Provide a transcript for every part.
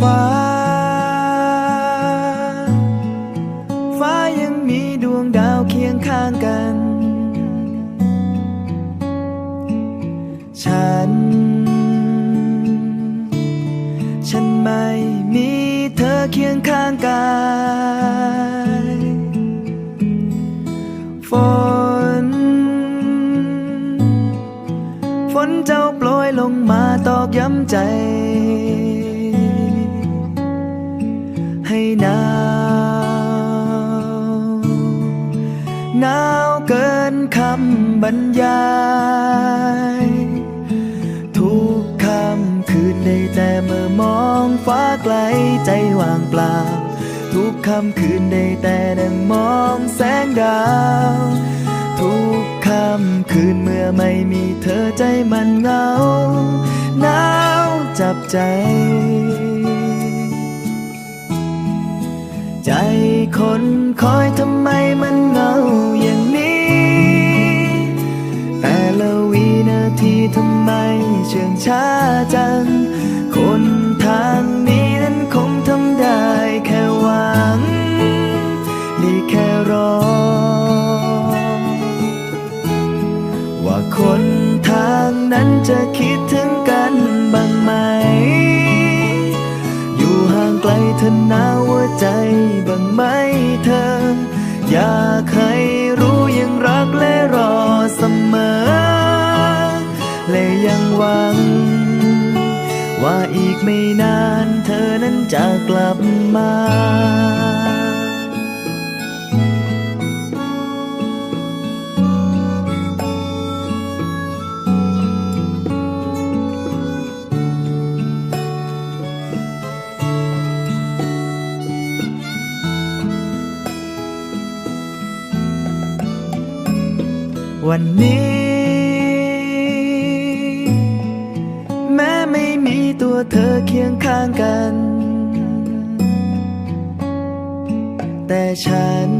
ฟ้า ฟ้ายังมีดวงดาวเคียงข้างกัน ฉัน ฉันไม่มีเธอเคียงข้างกายฝน ฝนเจ้าโปรยลงมาตอกย้ำใจ ให้หนาว หนาวเกินคำบรรยาย ทุกคำคืนได้แต่เมื่อมองฟ้าไกลใจว่างเปล่า ทุกคำคืนได้แต่นั่งมองแสงดาว ทุกคำคืนเมื่อไม่มีเธอใจมันเหงา หนาวจับใจ คนคอยทำไมมันเหงาอย่างนี้ แต่ละวินาทีทำไมเชื่องช้าจัง คนทางนี้นั้นคงทำได้แค่หวังได้แค่รอ ว่าคนทางนั้นจะคิด ว่าอีกไม่นานเธอนั้นจะกลับมาวันนี้ ตัวเธอเคียงข้างกัน แต่ฉัน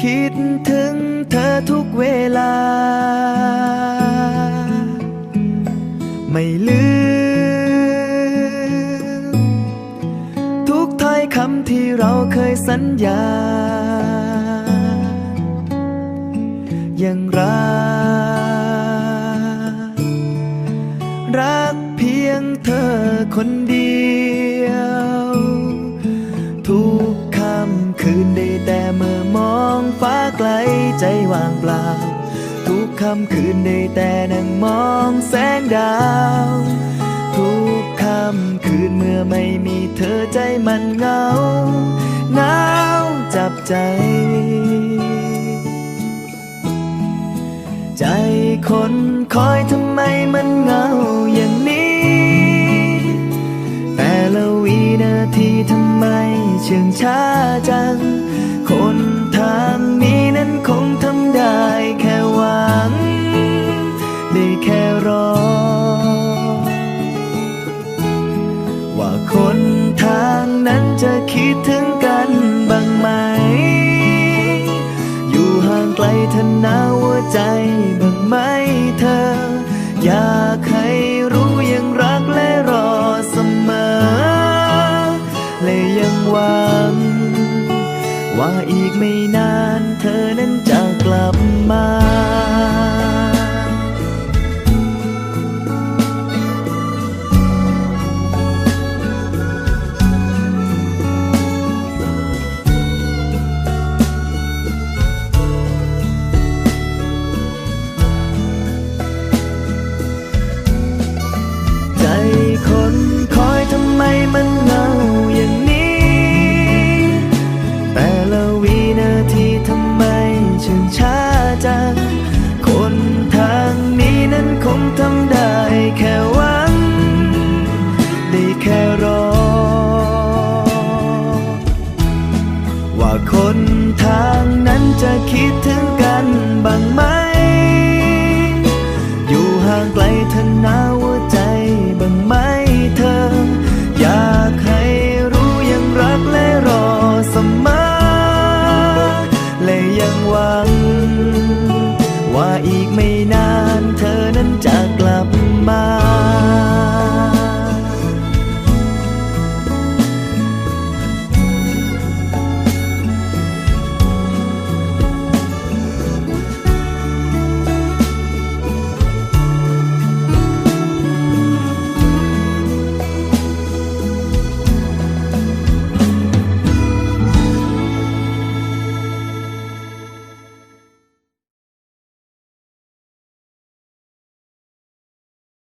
คิดถึงเธอทุกเวลา ไม่ลืม ทุกถ้อยคำที่เราเคยสัญญา ยังรัก รักเพียงเธอคนเดียว ทุกคำคืนได้แต่เมื่อมองฟ้าไกลใจว่างเปล่า ทุกคำคืนได้แต่นั่งมองแสงดาว ทุกคำคืนเมื่อไม่มีเธอใจมันเหงาหนาวจับใจ คนคอยทำไมมันเหงาอย่างนี้ แต่ละวินาทีทำไมเชื่องช้าจัง คนทางนี้นั้นคงทำได้แค่หวัง ได้แค่รอ ว่าคนทางนั้นจะคิดถึงกันบ้างไหม อยู่ห่างไกลเธอหนาหัวใจ ว่าอีกไม่นานเธอนั้นจะกลับมาใจคนคอยทำไมมันเหงา ฉันจะกลับบ้า